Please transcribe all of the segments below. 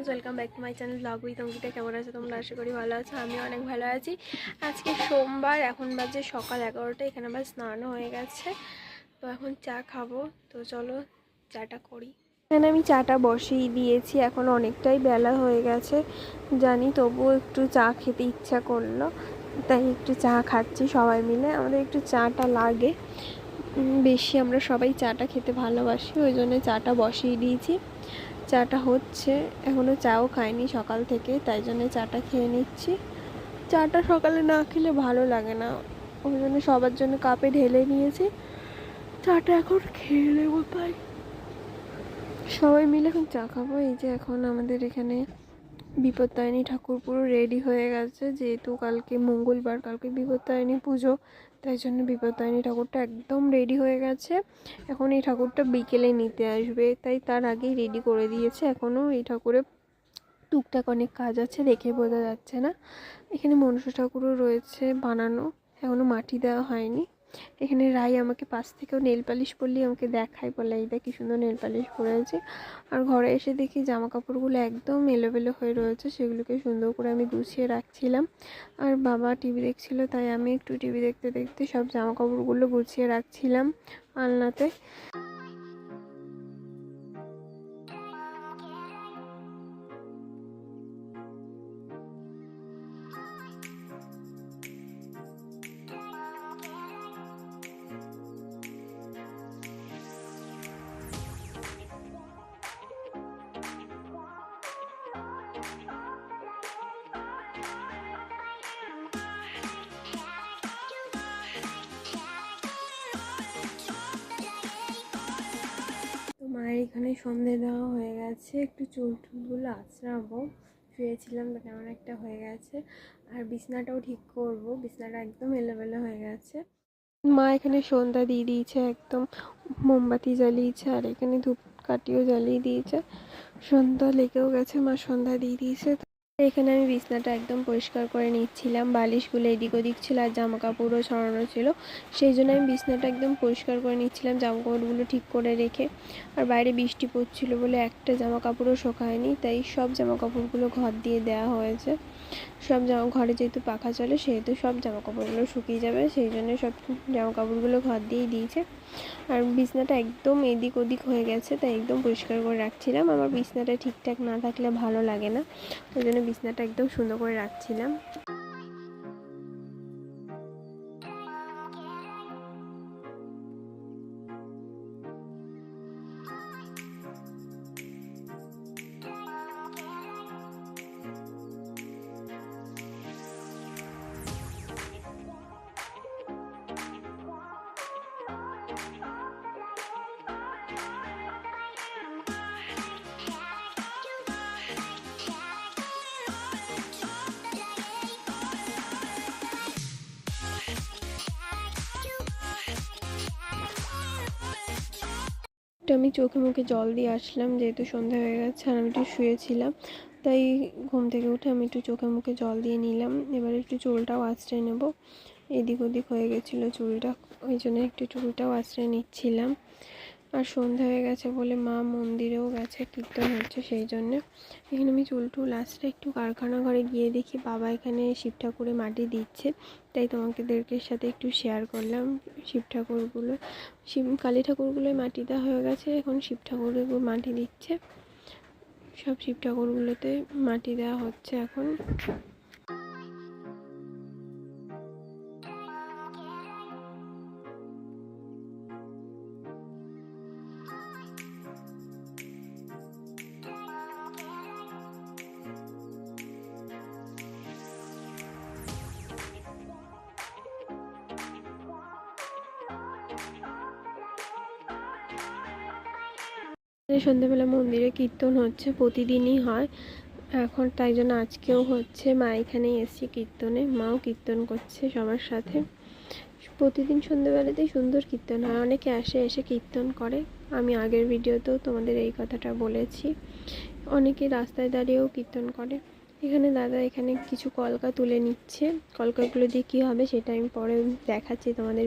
Friends welcome back to my channel blog with Ankita কেমন আছে তোমরা? আশা করি ভালো আছো আমি অনেক ভালো আছি। আজকে সোমবার, এখন বাজে সকাল এগারোটা, এখানে আবার স্নানও হয়ে গেছে। তো এখন চা খাব, তো চলো চাটা করি। এখানে আমি চাটা বসিয়ে দিয়েছি, এখন অনেকটাই বেলা হয়ে গেছে। জানি, তবুও একটু চা খেতে ইচ্ছা করল। তাই একটু চা খাচ্ছি সবাই মিলে, আমাদের একটু চাটা লাগে। বেশি আমরা সবাই চাটা খেতে ভালোবাসি, ওই জন্য চাটা বসিয়ে দিয়েছি। চাটা হচ্ছে এখনও চাও খাইনি সকাল থেকে, তাই জন্য চাটা খেয়ে নিচ্ছি। চাটা সকালে না খেলে ভালো লাগে না, ওই জন্য সবার জন্য কাপে ঢেলে নিয়েছি। চাটা এখন খেয়ে নেব তাই। সবাই মিলে এখন চা খাব, এই যে এখন আমাদের এখানে বিপত্তায়নী ঠাকুর পুরো রেডি হয়ে গেছে, যেহেতু কালকে মঙ্গলবার, কালকে বিপত্তায়নী পুজো তাই জন্য বিপদায়নী ঠাকুরটা একদম রেডি হয়ে গেছে। এখন এই ঠাকুরটা বিকেলে নিতে আসবে, তাই তার আগেই রেডি করে দিয়েছে। এখনও এই ঠাকুরের টুকটাক অনেক কাজ আছে, দেখে বোঝা যাচ্ছে না। এখানে মনসা ঠাকুরও রয়েছে বানানো, এখনও মাটি দেওয়া হয়নি। এখানে রাই আমাকে পাশ থেকেও নেল পালিশ পরলেই আমাকে দেখায় বলে, এই দেখ কী সুন্দর নেল পালিশ পরেছে আর ঘরে এসে দেখি জামা কাপড়গুলো একদম এলোমেলো হয়ে রয়েছে, সেগুলোকে সুন্দর করে আমি গুছিয়ে রাখছিলাম। আর বাবা টিভি দেখছিল, তাই আমি একটু টিভি দেখতে দেখতে সব জামা কাপড়গুলো গুছিয়ে রাখছিলাম আলনাতে। এখানে সন্ধে দেওয়া হয়ে গেছে, একটু চুল টুলগুলো আঁচড়াবো। শুয়েছিলাম তো কেমন একটা হয়ে গেছে। আর বিছনাটাও ঠিক করব, বিছনাটা একদম এলোমেলো হয়ে গেছে। মা এখানে সন্ধ্যা দিয়ে দিয়েছে একদম, মোমবাতি জ্বালিয়েছে আর এখানে ধূপকাঠিও জ্বালিয়ে দিয়েছে। সন্ধ্যা লেগেও গেছে, মা সন্ধ্যা দিয়ে দিয়েছে। এখানে আমি বিছনাটা একদম পরিষ্কার করে নিচ্ছিলাম। বালিশগুলো এদিক ওদিক ছিল আর জামা কাপড়ও ছড়ানো ছিল। সেই জন্য আমি বিছনাটা একদম পরিষ্কার করে নিচ্ছিলাম জামা কাপড়গুলো ঠিক করে রেখে। আর বাইরে বৃষ্টি পড়ছিল বলে একটা জামা কাপড়ও শোকায়নি, তাই সব জামা কাপড়গুলো ঘর দিয়ে দেওয়া হয়েছে। সব জামা ঘরে যেহেতু পাখা চলে, সেহেতু সব জামা কাপড়গুলো শুকিয়ে যাবে, সেই জন্য সব জামা কাপড়গুলো ঘর দিয়েই দিয়েছে। আর বিছনাটা একদম এদিক ওদিক হয়ে গেছে, তাই একদম পরিষ্কার করে রাখছিলাম। আমার বিছনাটা ঠিকঠাক না থাকলে ভালো লাগে না, ওই জন্য বিছনাটা একদম সুন্দর করে রাখছিলাম। একটু আমি চোখে মুখে জল দিয়ে আসলাম, যেহেতু সন্ধ্যা হয়ে গেছে আর আমি একটু শুয়েছিলাম। তাই ঘুম থেকে উঠে আমি একটু চোখে মুখে জল দিয়ে নিলাম। এবার একটু চুলটাও আশ্রয় নেব। এদিক ওদিক হয়ে গেছিল চুলটা, ওই জন্য একটু চুলটাও আশ্রয় নিচ্ছিলাম। আর সন্ধ্যা হয়ে গেছে বলে মা মন্দিরেও গেছে, কীর্তন হচ্ছে সেই জন্য। এখানে আমি চুল টুল আঁচড়ে একটু কারখানা ঘরে গিয়ে দেখি বাবা এখানে শিব ঠাকুরে মাটি দিচ্ছে, তাই তোমাকেদেরকে সাথে একটু শেয়ার করলাম শিব ঠাকুরগুলো। শিব, কালী ঠাকুরগুলোয় মাটি দেওয়া হয়ে গেছে, এখন শিব ঠাকুরের মাটি দিচ্ছে। সব শিব ঠাকুরগুলোতে মাটি দেওয়া হচ্ছে এখন। সন্ধ্যেবেলা মন্দিরে কীর্তন হচ্ছে, প্রতিদিনই হয়। এখন তাই জন্য আজকেও হচ্ছে, মা এখানে এসছে কীর্তনে, মাও কীর্তন করছে সবার সাথে। প্রতিদিন সন্ধ্যেবেলাতেই সুন্দর কীর্তন হয়, অনেকে আসে, এসে কীর্তন করে। আমি আগের ভিডিওতেও তোমাদের এই কথাটা বলেছি। অনেকে রাস্তায় দাঁড়িয়েও কীর্তন করে। এখানে দাদা এখানে কিছু কলকা তুলে নিচ্ছে। কলকাগুলো দিয়ে কী হবে সেটা আমি পরে দেখাচ্ছি তোমাদের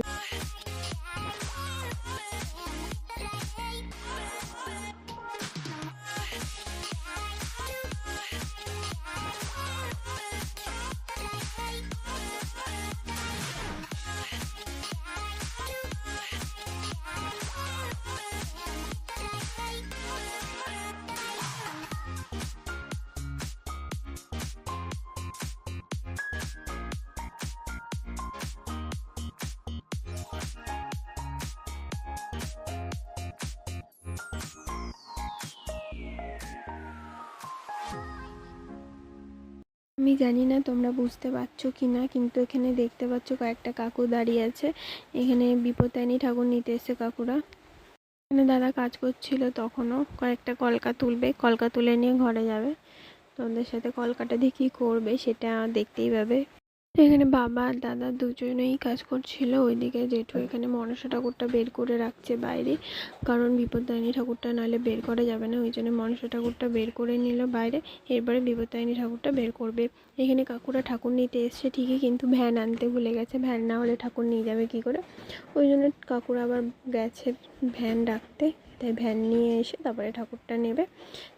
আমি জানি না তোমরা বুঝতে পারছ কি না, কিন্তু এখানে দেখতে পাচ্ছ কয়েকটা কাকু দাঁড়িয়ে আছে। এখানে বিপদায়নি ঠাকুর নিতে এসে কাকুরা। এখানে দাদা কাজ করছিল তখনও। কয়েকটা কলকা তুলবে, কলকা তুলে নিয়ে ঘরে যাবে। তোমাদের সাথে কলকাটা দিয়ে কী করবে সেটা দেখতেই পাবে। এখানে বাবা দাদা দুজনেই কাজ করছিল। ওইদিকে জেঠু এখানে মনসা ঠাকুরটা বের করে রাখছে বাইরে। কারণ বিপত্তায়নী ঠাকুরটা নাহলে বের করা যাবে না। ওই জন্য মনসা ঠাকুরটা বের করে নিল বাইরে। এরপরে বিপত্তায়নী ঠাকুরটা বের করবে। এখানে কাকুরা ঠাকুর নিতে এসছে ঠিকই, কিন্তু ভ্যান আনতে ভুলে গেছে। ভ্যান না হলে ঠাকুর নিয়ে যাবে কি করে? ওই জন্য কাকুরা আবার গেছে ভ্যান ডাকতে। তাই ভ্যান নিয়ে এসে তারপরে ঠাকুরটা নেবে।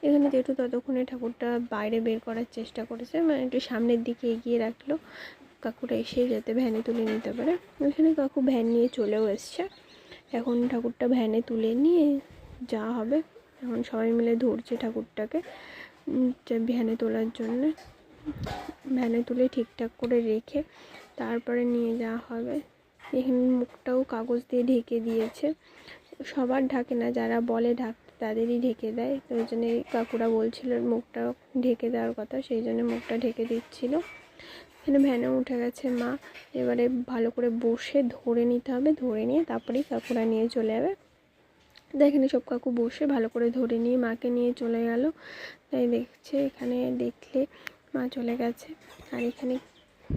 এখানে যেহেতু ততক্ষণে ঠাকুরটা বাইরে বের করার চেষ্টা করেছে। মানে একটু সামনের দিকে এগিয়ে রাখল। কাকুরা এসে যাতে ভ্যানে তুলে নিতে পারে। ওইখানে কাকু ভ্যান নিয়ে চলেও এসছে। এখন ঠাকুরটা ভ্যানে তুলে নিয়ে যা হবে। এখন সবাই মিলে ধরছে ঠাকুরটাকে ভ্যানে তোলার জন্যে। ভ্যানে তুলে ঠিকঠাক করে রেখে তারপরে নিয়ে যাওয়া হবে। এখানে মুখটাও কাগজ দিয়ে ঢেকে দিয়েছে। সবার ঢাকে না, যারা বলে ঢাক, তাদেরই ঢেকে দেয়। তো ওই জন্য কাকুরা বলছিল মুখটা ঢেকে দেওয়ার কথা, সেই জন্য মুখটা ঢেকে দিচ্ছিল। এখানে ভ্যানে উঠে গেছে মা। এবারে ভালো করে বসে ধরে নিতে হবে, ধরে নিয়ে তারপরেই কাকুরা নিয়ে চলে যাবে। দেখেনি সব কাকু বসে ভালো করে ধরে নিয়ে মাকে নিয়ে চলে গেল। তাই দেখছে, এখানে দেখলে মা চলে গেছে। আর এখানে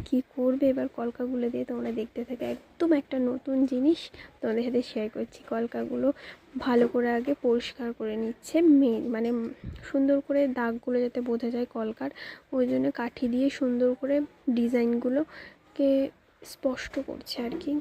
কি করবে? এবার কলকাগুলো দিয়ে তোমরা দেখতে থাকে। একদম একটা নতুন জিনিস তোমাদের সাথে শেয়ার করছি। কলকাগুলো ভালো করে আগে পরিষ্কার করে নিচ্ছে। মেন মানে সুন্দর করে দাগগুলো যাতে বোঝা যায় কলকার, ওই জন্য কাঠি দিয়ে সুন্দর করে ডিজাইনগুলোকে স্পষ্ট করছে আর কি।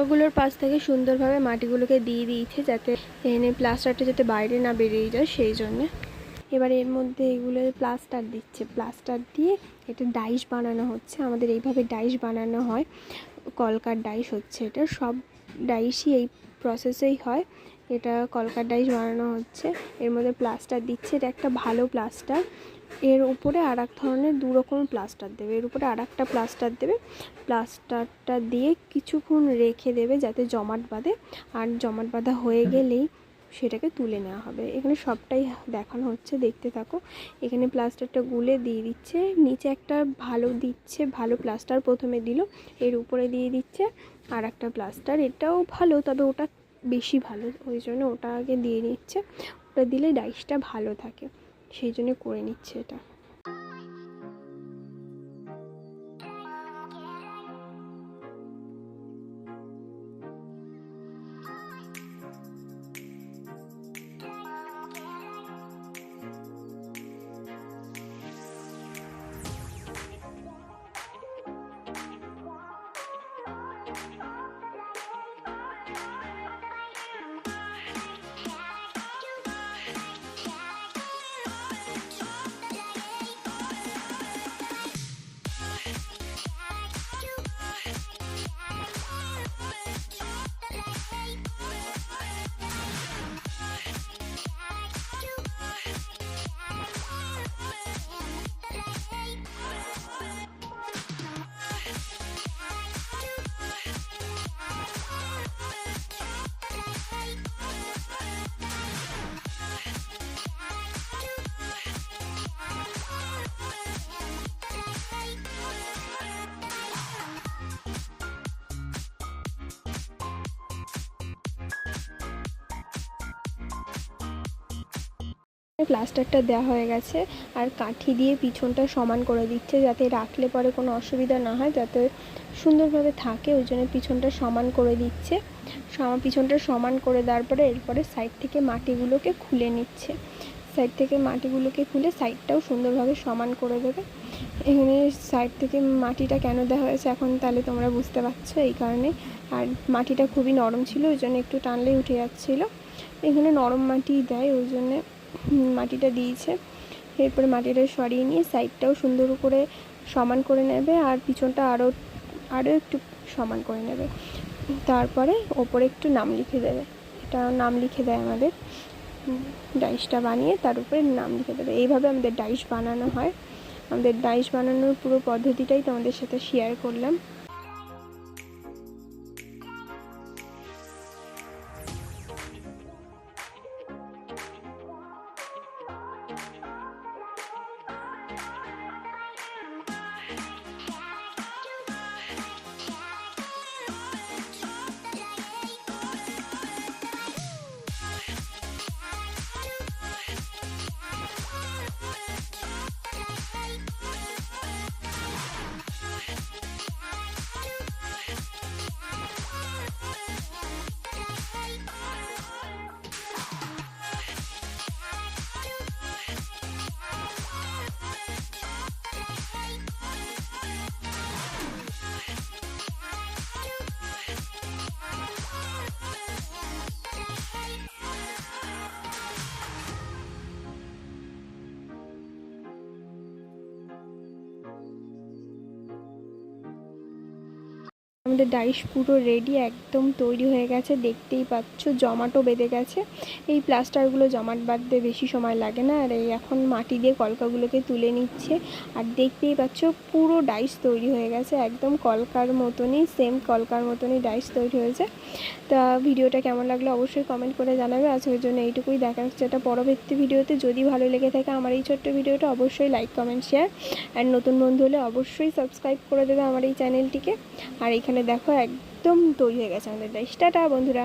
ওগুলোর পাশ থেকে সুন্দরভাবে মাটিগুলোকে দিয়ে দিয়েছে যাতে এনে প্লাস্টারটা যাতে বাইরে না বেরিয়ে যায় সেই জন্যে। এবার এর মধ্যে এগুলো প্লাস্টার দিচ্ছে। প্লাস্টার দিয়ে এটা ডাইস বানানো হচ্ছে। আমাদের এইভাবে ডাইস বানানো হয়। কলকার ডাইস হচ্ছে এটা। সব ডাইসই এই প্রসেসেই হয়। এটা কলকার ডাইস বানানো হচ্ছে। এর মধ্যে প্লাস্টার দিচ্ছে। এটা একটা ভালো প্লাস্টার। এর উপরে আর এক ধরনের দু রকম প্লাস্টার দেবে। এর উপরে আর একটা প্লাস্টার দেবে। প্লাস্টারটা দিয়ে কিছুক্ষণ রেখে দেবে যাতে জমাট বাঁধে। আর জমাট বাঁধা হয়ে গেলেই সেটাকে তুলে নেওয়া হবে। এখানে সবটাই দেখানো হচ্ছে দেখতে থাকো। এখানে প্লাস্টারটা গুলে দিয়ে দিচ্ছে। নিচে একটা ভালো দিচ্ছে ভালো প্লাস্টার প্রথমে দিল। এর উপরে দিয়ে দিচ্ছে আর একটা প্লাস্টার এটাও ভালো তবে ওটা বেশি ভালো। ওই জন্য ওটা আগে দিয়ে নিচ্ছে। ওটা দিলে ডাইসটা ভালো থাকে। সেই জন্য করে নিচ্ছে এটা। প্লাস্টারটা দেওয়া হয়ে গেছে। আর কাঠি দিয়ে পিছনটা সমান করে দিচ্ছে যাতে রাখলে পরে কোনো অসুবিধা না হয়, যাতে সুন্দরভাবে থাকে, ওই জন্য পিছনটা সমান করে দিচ্ছে। পিছনটা সমান করে দেওয়ার পরে এরপরে সাইড থেকে মাটিগুলোকে খুলে নিচ্ছে। সাইড থেকে মাটিগুলোকে খুলে সাইডটাও সুন্দরভাবে সমান করে দেবে। এখানে সাইড থেকে মাটিটা কেন দেওয়া হয়েছে এখন তাহলে তোমরা বুঝতে পারছ এই কারণে। আর মাটিটা খুবই নরম ছিল, ওই জন্য একটু টানলেই উঠে যাচ্ছিল। এখানে নরম মাটি দেয়, ওই জন্যে মাটিটা দিয়েছে। এরপরে মাটিটা সরিয়ে নিয়ে সাইডটাও সুন্দর করে সমান করে নেবে আর পিছনটা আরও আরও একটু সমান করে নেবে। তারপরে ওপরে একটু নাম লিখে দেবে। এটা নাম লিখে দেয় আমাদের। ডাইসটা বানিয়ে তার উপরে নাম লিখে দেবে। এইভাবে আমাদের ডাইস বানানো হয়। আমাদের ডাইস বানানোর পুরো পদ্ধতিটাই তোমাদের সাথে শেয়ার করলাম। আমাদের ডাইস পুরো রেডি একদম তৈরি হয়ে গেছে, দেখতেই পাচ্ছ জমাটো বেঁধে গেছে। এই প্লাস্টারগুলো জমাট বাঁধতে বেশি সময় লাগে না, আর এই এখন মাটি দিয়ে কলকাগুলোকে তুলে নিচ্ছে। আর দেখতেই পাচ্ছ, পুরো ডাইস তৈরি হয়ে গেছে, একদম কলকার মতনই সেম কলকার মতনই ডাইস তৈরি হয়েছে। তা ভিডিওটা কেমন লাগল অবশ্যই কমেন্ট করে জানাবে। আজকের জন্য এইটুকুই, দেখা হচ্ছে একটা পরবর্তী ভিডিওতে। যদি ভালো লেগে থাকে আমার এই ছোট্ট ভিডিওটা, অবশ্যই লাইক কমেন্ট শেয়ার আর নতুন বন্ধু হলে অবশ্যই সাবস্ক্রাইব করে দেবে আমার এই চ্যানেলটিকে আর এখানে দেখো একদম তৈরি হয়ে গেছে আমাদের দেশটা বন্ধুরা।